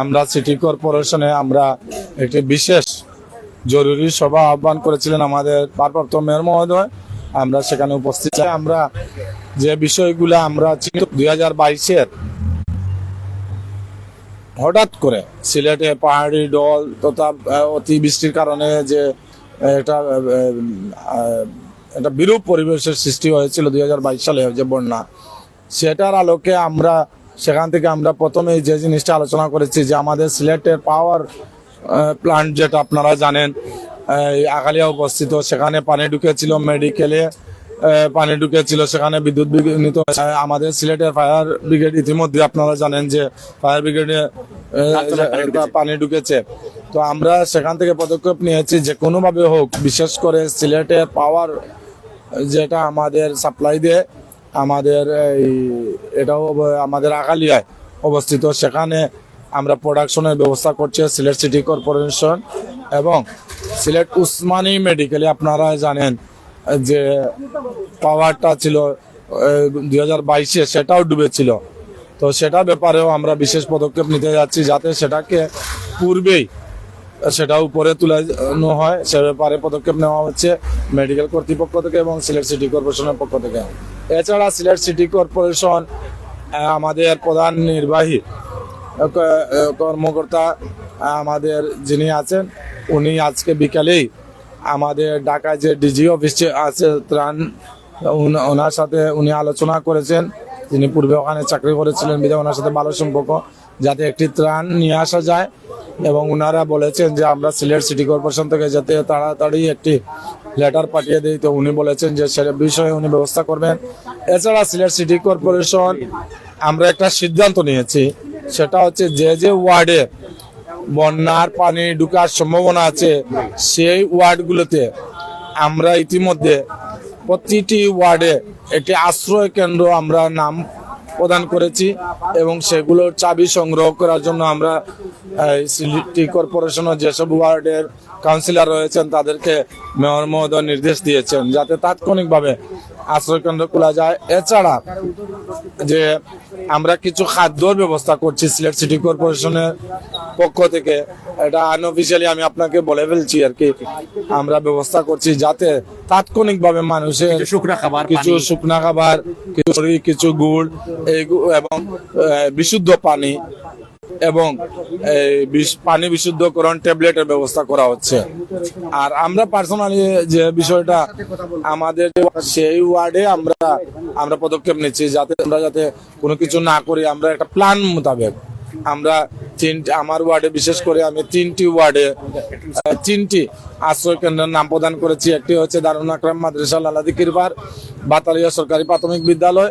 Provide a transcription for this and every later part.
আমরা সিটি কর্পোরেশনে আমরা একটি বিশেষ জরুরি সভা আহ্বান করেছিলেন আমাদের ভারপ্রাপ্ত মেয়র মহোদয় আমরা সেখানে উপস্থিত। আমরা যে বিষয়গুলো আমরা দুই হাজার বাইশের হঠাৎ করে সিলেটে পাহাড়ি ডল তথা অতিবৃষ্টির কারণে যে একটা একটা বিরূপ পরিবেশের সৃষ্টি হয়েছিল দুই হাজার বাইশ সালে যে বন্যা, সেটার আলোকে আমরা সেখান থেকে আমরা প্রথমে যে জিনিসটা আলোচনা করেছি যে আমাদের সিলেটের পাওয়ার প্লান্ট যেটা আপনারা জানেন এই আগালিয়া উপস্থিত সেখানে পানি ঢুকেছিল মেডিকেলে পানি ঢুকেছিল সেখানে বিদ্যুৎ বিঘ্নিত আমাদের সিলেটের ফায়ার ব্রিগেড ইতিমধ্যে আপনারা জানেন যে ফায়ার ব্রিগেডে পানি ঢুকেছে। তো আমরা সেখান থেকে পদক্ষেপ নিয়েছি যে কোনোভাবে হোক বিশেষ করে সিলেটের পাওয়ার যেটা আমাদের সাপ্লাই দেয় আমাদের এই এটাও আমাদের আগালিয়ায় অবস্থিত। সেখানে আমরা প্রোডাকশনের ব্যবস্থা করছি, সিলেট সিটি কর্পোরেশন এবং সিলেট উসমানী মেডিকেলে আপনারা জানেন, যে পাওয়ারটা ছিল দুই হাজার বাইশে সেটাও ডুবেছিল। তো সেটা ব্যাপারেও আমরা বিশেষ পদক্ষেপ নিতে যাচ্ছি, যাতে সেটাকে পূর্বেই সেটা উপরে তুলানো হয়। সে ব্যাপারে পদক্ষেপ নেওয়া হচ্ছে মেডিকেল কর্তৃপক্ষ থেকে এবং সিলেট সিটি কর্পোরেশনের পক্ষ থেকে। এছাড়া সিলেট সিটি কর্পোরেশন আমাদের প্রধান নির্বাহী কর্মকর্তা আমাদের যিনি আছেন, উনি আজকে বিকালেই আমাদের ঢাকায় যে ডিজি অফিসে আছে, ত্রাণ ওনার সাথে উনি আলোচনা করেছেন। তিনি পূর্বে ওখানে চাকরি করেছিলেন, বিধায় ওনার সাথে ভালো সম্পর্ক, যাতে একটি ত্রাণ নিয়ে আসা যায়। এবং ওনারা বলেছেন যে আমরা সিলেট সিটি কর্পোরেশন থেকে যাতে তাড়াতাড়ি একটি লেটার পাঠিয়ে দিই, তো উনি বলেছেন যে সে বিষয়ে উনি ব্যবস্থা করবেন। এছাড়া সিলেট সিটি কর্পোরেশন, আমরা একটা সিদ্ধান্ত নিয়েছি, সেটা হচ্ছে যে যে ওয়ার্ডে বন্যার পানি ঢুকার সম্ভাবনা আছে, সেই ওয়ার্ডগুলোতে আমরা ইতিমধ্যে প্রতিটি ওয়ার্ডে একটি আশ্রয় কেন্দ্র আমরা নাম প্রদান করেছি এবং সেগুলোর চাবি সংগ্রহ করার জন্য আমরা সিটি কর্পোরেশনের যেসব ওয়ার্ডের কাউন্সিলর রয়েছেন, তাদেরকে মেয়র মহোদয় নির্দেশ দিয়েছেন যাতে তাৎক্ষণিকভাবে আশ্রয় কেন্দ্র খোলা যায়। এছাড়া যে আমরা কিছু খাদ্যর ব্যবস্থা করছি সিলেট সিটি কর্পোরেশনের পক্ষ থেকে এটা আনঅফিসিয়ালি আমি আপনাকে বলে ফেলছি আর কি। আমরা ব্যবস্থা করছি যাতে তাৎক্ষণিকভাবে মানুষের শুকনা খাবার, কিছু। শুকনা খাবার কিছু কিছু গুড় এবং বিশুদ্ধ পানি এবং পানি বিশুদ্ধকরণ ট্যাবলেটের ব্যবস্থা করা হচ্ছে। আর আমরা পার্সোনালি যে বিষয়টা আমাদের যে সেই ওয়ার্ডে আমরা আমরা পদক্ষেপ নিচ্ছি যাতে আমরা যাতে কোনো কিছু না করি। আমরা একটা প্ল্যান মোতাবেক আমরা তিনটি, আমার ওয়ার্ডে বিশেষ করে আমি তিনটি ওয়ার্ডে তিনটি আশ্রয় কেন্দ্রের নাম প্রদান করেছি। একটি হচ্ছে দারুণ আকরাম মাদ্রাসা লালাদি কিরবার, বাতালিয়া সরকারি প্রাথমিক বিদ্যালয়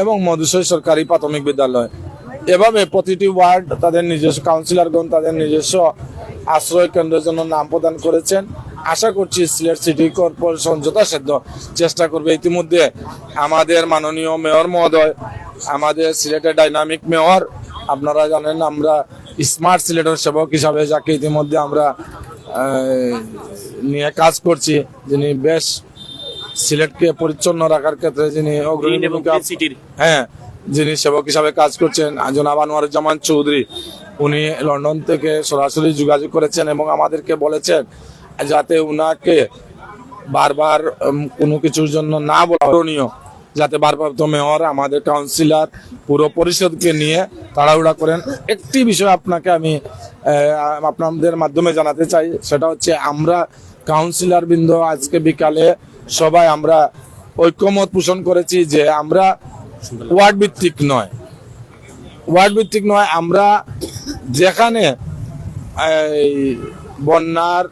এবং মধুসই সরকারি প্রাথমিক বিদ্যালয়। এভাবে প্রতিটি ওয়ার্ড তাদের নিজস্ব, কাউন্সিলরগণ তাদের নিজস্ব আশ্রয় কেন্দ্রের জন্য নাম প্রদান করেছেন। আশা করছি সিলেট সিটি কর্পোরেশন যথাসাধ্য চেষ্টা করবে। ইতিমধ্যে আমাদের মাননীয় মেয়র মহোদয়, আমাদের সিলেটের ডাইনামিক মেয়র আপনারা জানেন আমরা স্মার্ট সিলেটের সেবক হিসাবে যাকে ইতিমধ্যে আমরা নিয়ে কাজ করছি যিনি বেশ সিলেটকে পরিচ্ছন্ন রাখার ক্ষেত্রে যিনি অগ্রণী হ্যাঁ যিনি সেবক হিসাবে কাজ করছেন জনাব আনোয়ারুজ্জামান চৌধুরী। উনি লন্ডন থেকে সরাসরি যোগাযোগ করেছেন এবং আমাদেরকে বলেছেন যাতে উনাকে বারবার কোনো কিছুর জন্য না বলা করণীয় যাতে ভারপ্রাপ্ত মেয়র আমাদের কাউন্সিলর পুরো পরিষদকে নিয়ে তাড়াহুড়া করেন। একটি বিষয় আপনাকে আমি আপনাদের মাধ্যমে জানাতে চাই, সেটা হচ্ছে আমরা কাউন্সিলর বৃন্দ আজকে বিকালে সবাই আমরা ঐক্যমত পোষণ করেছি যে আমরা ওয়ার্ড ভিত্তিক নয়। ওয়ার্ড ভিত্তিক নয়, আমরা যেখানে বন্যার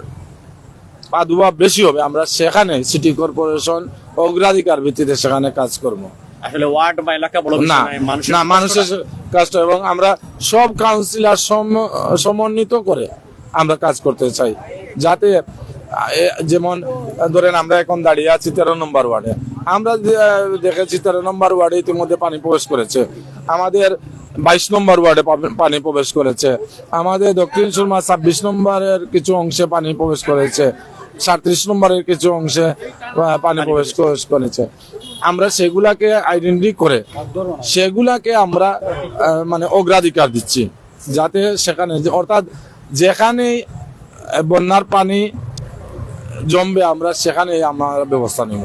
প্রাদুর্ভাব বেশি হবে। আমরা সেখানে সিটি কর্পোরেশন অগ্রাধিকার ভিত্তিতে সেখানে কাজ করব। আসলে ওয়ার্ড বা এলাকা বড় না না মানুষের কাজটা এবং আমরা সব কাউন্সিলর সম- সমন্বিত করে আমরা কাজ করতে চাই। যাতে যেমন ধরেন আমরা এখন দাঁড়িয়ে আছি তেরো নম্বর ওয়ার্ডে। আমরা দেখেছি তেরো নম্বর ওয়ার্ডে ইতিমধ্যে পানি প্রবেশ করেছে। আমাদের বাইশ নম্বর ওয়ার্ডে পানি প্রবেশ করেছে। আমাদের দক্ষিণ সুরমা ছাব্বিশ নম্বরের কিছু অংশে পানি প্রবেশ করেছে। সাঁত্রিশ নম্বরের কিছু অংশে পানি প্রবেশ করেছে। আমরা সেগুলাকে আইডেন্টি করে সেগুলাকে আমরা মানে অগ্রাধিকার দিচ্ছি। যাতে সেখানে অর্থাৎ যেখানে বন্যার পানি জমবে আমরা সেখানে আমরা ব্যবস্থা নিব।